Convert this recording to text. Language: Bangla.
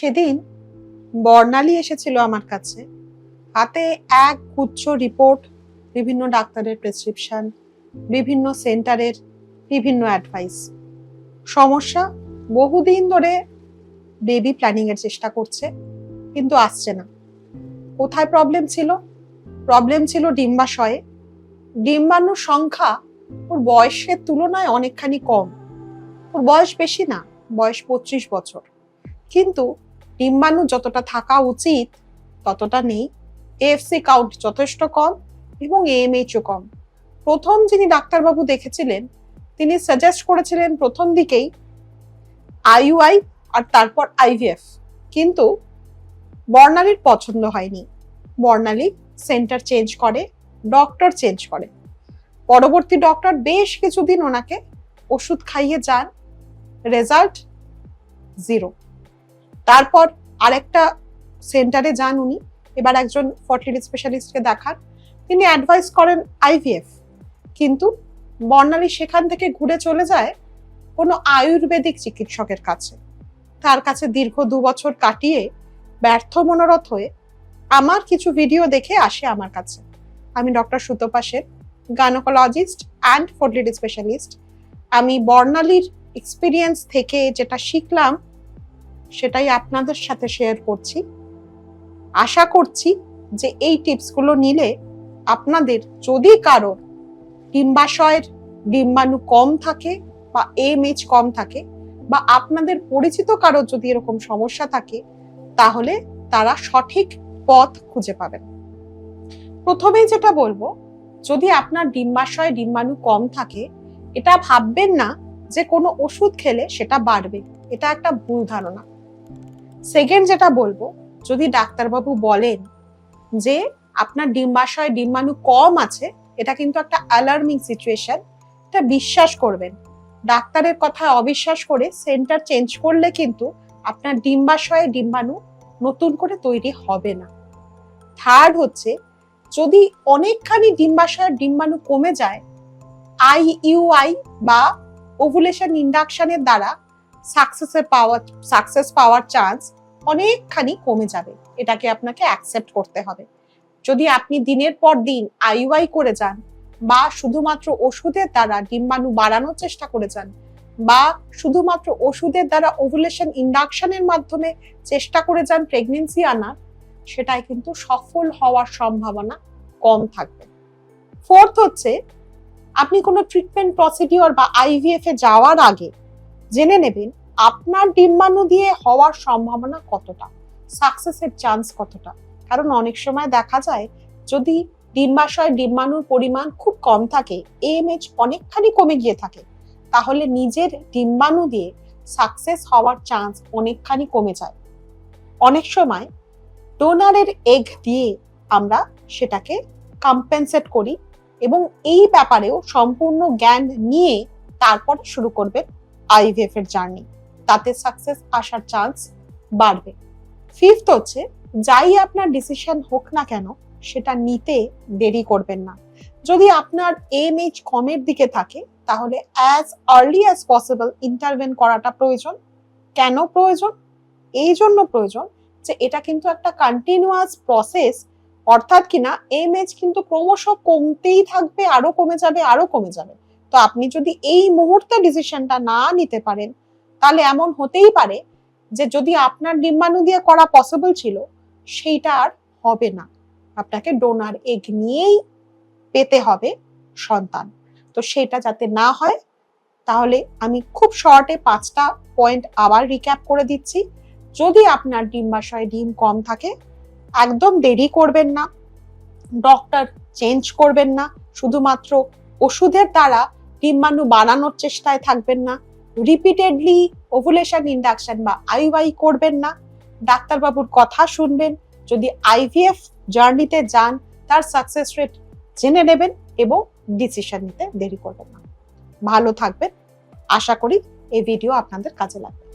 সেদিন বর্ণালী এসেছিল আমার কাছে। হাতে এক গুচ্ছ রিপোর্ট বিভিন্ন ডাক্তারের প্রেসক্রিপশন বিভিন্ন সেন্টারের বিভিন্ন অ্যাডভাইস সমস্যা বহুদিন ধরে বেবি প্ল্যানিং এর চেষ্টা করছে, কিন্তু আসছে না। কোথায় প্রবলেম ছিল? প্রবলেম ছিল ডিম্বাশয়ে। ডিম্বাণুর সংখ্যা ওর বয়সের তুলনায় অনেকখানি কম। ওর বয়স বেশি না, বয়স পঁচিশ বছর। কিন্তু ডিম্বাণু যতটা থাকা উচিত, ততটা নেই। এএফসি কাউন্ট যথেষ্ট কম এবং এএমএইচও কম। প্রথম যিনি ডাক্তারবাবু দেখেছিলেন, তিনি সাজেস্ট করেছিলেন প্রথম দিকেই আইইউআই আর তারপর আইভিএফ কিন্তু বর্ণালীর পছন্দ হয়নি। বর্ণালী সেন্টার চেঞ্জ করে ডক্টর চেঞ্জ করে। পরবর্তী ডক্টর বেশ কিছুদিন ওনাকে ওষুধ খাইয়ে যান। রেজাল্ট জিরো তারপর আরেকটা সেন্টারে যান উনি। এবার একজন ফার্টিলিটি স্পেশালিস্টকে দেখান। তিনি অ্যাডভাইস করেন আইভিএফ কিন্তু বর্ণালী সেখান থেকে ঘুরে চলে যায় কোনো আয়ুর্বেদিক চিকিৎসকের কাছে। তার কাছে দীর্ঘ দু বছর কাটিয়ে ব্যর্থ মনোরথ হয়ে আমার কিছু ভিডিও দেখে আসে আমার কাছে। আমি doctor Sutapa gynaecologist and fertility specialist আমি বর্ণালীর এক্সপিরিয়েন্স থেকে যেটা শিখলাম সেটাই আপনাদের সাথে শেয়ার করছি। আশা করছি যে এই টিপসগুলো নিলে আপনাদের যদি কারোর ডিম্বাশয়ের ডিম্বাণু কম থাকে বা এমএইচ কম থাকে বা আপনাদের পরিচিত কারোর যদি এরকম সমস্যা থাকে, তাহলে তারা সঠিক পথ খুঁজে পাবেন। প্রথমেই যেটা বলব, যদি আপনার ডিম্বাশয় ডিম্বাণু কম থাকে, এটা ভাববেন না যে কোনো ওষুধ খেলে সেটা বাড়বে। এটা একটা ভুল ধারণা। সেকেন্ড যেটা বলব, যদি ডাক্তারবাবু বলেন যে আপনার ডিম্বাশয় ডিম্বাণু কম আছে, এটা কিন্তু একটা অ্যালার্মিং সিচুয়েশন এটা বিশ্বাস করবেন। ডাক্তারের কথায় অবিশ্বাস করে সেন্টার চেঞ্জ করলে কিন্তু আপনার ডিম্বাশয়ে ডিম্বাণু নতুন করে তৈরি হবে না। থার্ড হচ্ছে, যদি অনেকখানি ডিম্বাশয়ের ডিম্বাণু কমে যায় আইইউআই বা ওভুলেশন ইন্ডাকশনের দ্বারা সাকসেসের পাওয়ার সাকসেস পাওয়ার চান্স অনেকখানি কমে যাবে। এটাকে আপনাকে অ্যাকসেপ্ট করতে হবে। যদি আপনি দিনের পর দিন আইইউআই করে যান বা শুধুমাত্র ওষুধের দ্বারা ডিম্বাণু বাড়ানোর চেষ্টা করে যান বা শুধুমাত্র ওষুধের দ্বারা ওভুলেশন ইন্ডাকশনের মাধ্যমে চেষ্টা করে যান প্রেগনেন্সি আনার, সেটাই কিন্তু সফল হওয়ার সম্ভাবনা কম থাকবে। ফোর্থ হচ্ছে, আপনি কোনো ট্রিটমেন্ট প্রসিডিওর বা আইভিএফ এ যাওয়ার আগে জেনে নেবেন, আপনার ডিম্বাণু দিয়ে হওয়ার সম্ভাবনা কতটা? সাকসেসের চান্স কতটা? কারণ অনেক সময় দেখা যায়, যদি ডিম্বাশয় ডিম্বাণুর পরিমাণ খুব কম থাকে এএমএইচ অনেকখানি কমে গিয়ে থাকে, তাহলে নিজের ডিম্বাণু দিয়ে সাকসেস হওয়ার চান্স অনেকখানি কমে যায়। অনেক সময় ডোনারের এগ দিয়ে আমরা সেটাকে কম্পেনসেট করি এবং এই ব্যাপারেও সম্পূর্ণ জ্ঞান নিয়ে তারপরে শুরু করবেন আইভিএফ এর জার্নি তাতে সাকসেস আসার চান্স বাড়বে। ফিফথ হচ্ছে, যাই আপনার ডিসিশন হোক না কেন, সেটা নিতে দেরি করবেন না। যদি আপনার এমএইচ কমের দিকে থাকে, তাহলে as early as possible intervene করাটা প্রয়োজন। কেন প্রয়োজন? এই জন্য প্রয়োজন যে এটা কিন্তু একটা কন্টিনিউয়াস প্রসেস অর্থাৎ কিনা এমএইচ কিন্তু ক্রমশ কমতেই থাকবে, আরও কমে যাবে, আরও কমে যাবে। তো আপনি যদি এই মুহূর্তে ডিসিশনটা না নিতে পারেন, তাহলে এমন হতেই পারে যে যদি আপনার ডিম্বাণু দিয়ে করা পসিবল ছিল, সেইটা আর হবে না। আপনাকে ডোনার এগ নিয়েই পেতে হবে সন্তান। তো সেটা যাতে না হয়, তাহলে আমি খুব শর্টে পাঁচটা পয়েন্ট আবার রিক্যাপ করে দিচ্ছি। যদি আপনার ডিম্বাশয়ে ডিম কম থাকে, একদম দেরি করবেন না। ডক্টর চেঞ্জ করবেন না। শুধুমাত্র ওষুধের দ্বারা ডিম্বাণু বানানোর চেষ্টায় থাকবেন না। রিপিটেডলি ওভুলেশন ইন্ডাকশন বা আইওয়াই করবেন না। ডাক্তারবাবুর কথা শুনবেন। যদি আইভিএফ জার্নিতে যান, তার সাকসেস রেট জেনে নেবেন এবং ডিসিশন নিতে দেরি করবেন না। ভালো থাকবেন। আশা করি এই ভিডিও আপনাদের কাজে লাগবে।